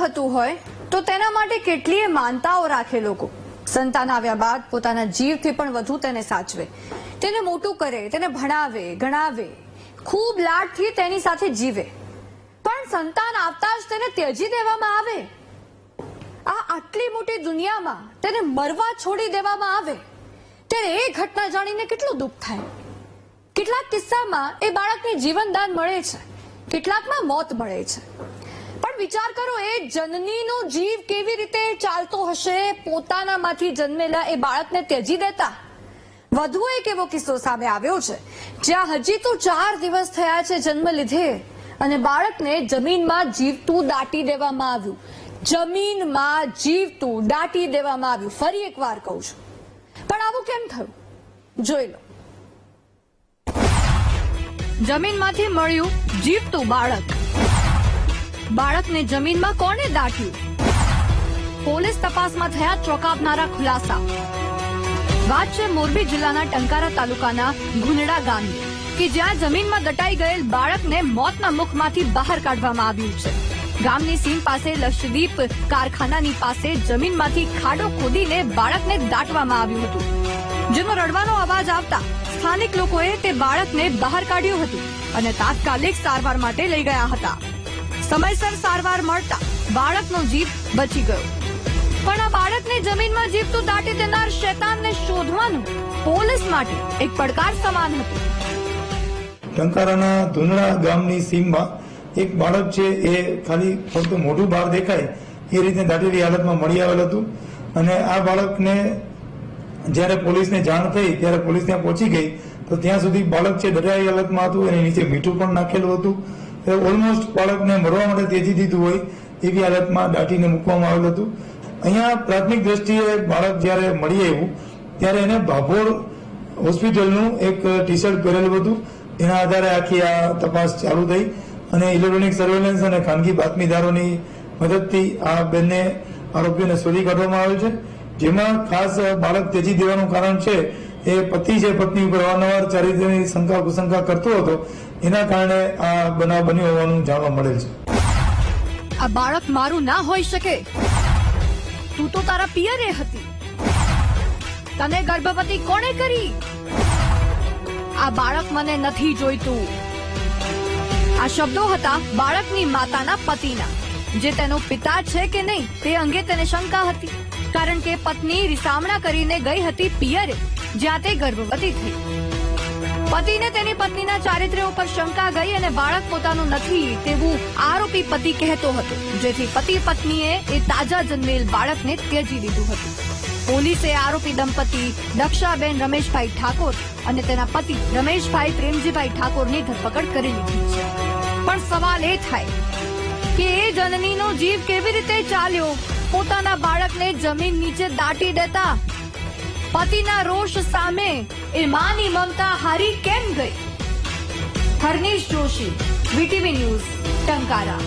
થતું હોય, તો તેના માટે કેટલીય માનતાઓ રાખે લોકો. સંતાન આવ્યા બાદ પોતાના જીવથી પણ વધુ તેને સાચવે. તેને મોટું કરે, તેને ભણાવે, ગણાવે. ખૂબ લાડથી તેની સાથે જીવે. પણ સંતાન આવતા જ તેને ત્યજી દેવામાં આવે. આ આટલી મોટી દુનિયામાં તેને મરવા છોડી દેવામાં આવે. ત્યારે એ ઘટના જાણીને કેટલું દુઃખ થાય. કેટલાક કિસ્સામાં એ બાળકને જીવનદાન મળે છે. કેટલાકમાં મોત મળે છે. વિચાર કરો, એ જનનીનો જીવ કેવી રીતે ચાલતો હશે? પોતાનામાંથી જન્મેલા એ બાળકને ત્યજી દેતા? વધુ એક એવો કિસ્સો સામે આવ્યો છે. જ્યાં હજી તો ચાર દિવસ થયા છે જન્મ લીધે અને બાળકને જમીનમાં જીવતું દાટી દેવામાં આવ્યું. જમીનમાં જીવતું દાટી દેવામાં આવ્યું. ફરી એકવાર કહું છું. પણ આવું કેમ થયું? જોઈ લો. જમીનમાંથી મળ્યું જીવતું બાળક. બાળકને જમીનમાં કોણે દાટ્યું? પોલીસ તપાસમાં થયા ચોંકાવનારા ખુલાસા. વાત છે મોરબી જિલ્લાના ટંકારા તાલુકાના ગુનડા ગામની કે જ્યાં જમીનમાં દટાઈ ગયેલ બાળકને મોતના મુખમાંથી બહાર કાઢવામાં આવ્યું છે. ગામની સીમ પાસે લક્ષદ્વીપ કારખાનાની પાસે જમીનમાંથી ખાડો ખોદીને બાળકને દાટવામાં આવ્યું હતું. જેનો રડવાનો અવાજ આવતા સ્થાનિક લોકોએ તે બાળકને બહાર કાઢ્યું હતું અને તાત્કાલિક સારવાર માટે લઈ ગયા હતા. સમયસર સારવાર મળતા બાળકનો જીવ બચી ગયો. પણ આ બાળકને જમીનમાં જીવતું દાટી દેનાર શેતાનને શોધવાનું પોલીસ માટે એક પડકાર સમાન હતું. ટંકારાના ધુંધળા ગામની સીમમાં એક બાળક છે, એ ખાલી ફક્ત મોઢું બહાર દેખાય, એ રીતે દાટેલી હાલતમાં મળી આવેલ હતું. અને આ બાળકને જ્યારે પોલીસને જાણ થઈ, ત્યારે પોલીસ ત્યાં પહોંચી ગઈ, તો ત્યાં સુધી બાળક છે દટાઈ હાલતમાં હતું, એની નીચે મીઠું પણ નાખેલું હતું. ઓલમોસ્ટ બાળકને મરવા માટે તેજી દીધું હોય એવી હાલતમાં દાટીને મૂકવામાં આવેલું હતું. અહીંયા પ્રાથમિક દ્રષ્ટિએ બાળક જ્યારે મળી આવ્યું, ત્યારે એને ભાભોળ હોસ્પિટલનું એક ટી શર્ટ પહેરેલું હતું. એના આધારે આખી આ તપાસ ચાલુ થઈ અને ઇલેક્ટ્રોનિક સર્વેલન્સ અને ખાનગી બાતમીદારોની મદદથી આ બંને આરોપીઓને શોધી કાઢવામાં આવે છે. જેમાં ખાસ બાળક તેજી દેવાનું કારણ છે એ પતિ છે પત્ની ઉપર અવારનવાર ચારિત્રની શંકા કુશંકા કરતો હતો, એના કારણે આ બનાવ બન્યો હોવાનું જાણવા મળેલ છે. આ બાળક મારું ના હોઈ શકે. તું તો તારા પિયરે હતી. તને ગર્ભવતી કોણે કરી? આ બાળક મને નથી જોઈતું. આ શબ્દો હતા બાળકની માતાના પતિના, જે તેનો પિતા છે કે નહીં, તે અંગે તેને શંકા હતી. કારણ કે પત્ની રિસામણા કરીને ગઈ હતી પિયરે જાતે ગર્ભવતી થઈ. પતિને તેની પત્નીના ચારિત્ર્ય ઉપર શંકા ગઈ અને બાળક પોતાનું નથી તેવું આરોપી પતિ કહેતો હતો, જેથી પતિ પત્નીએ એ તાજા જન્મેલ બાળકને ત્યજી દીધું હતું. પોલીસે આરોપી દંપતી દક્ષાબેન રમેશભાઈ ઠાકોર અને તેના પતિ રમેશભાઈ પ્રેમજીભાઈ ઠાકોરની ધરપકડ કરી લીધી છે. પણ સવાલ એ થાય કે એ જનનીનો જીવ કેવી રીતે ચાલ્યો? પોતાના બાળકને જમીન નીચે દાટી દેતા. પતિના રોષ સામે એ માની મમતા હારી કેમ ગઈ? Harnish Joshi, VTV news, Tankara.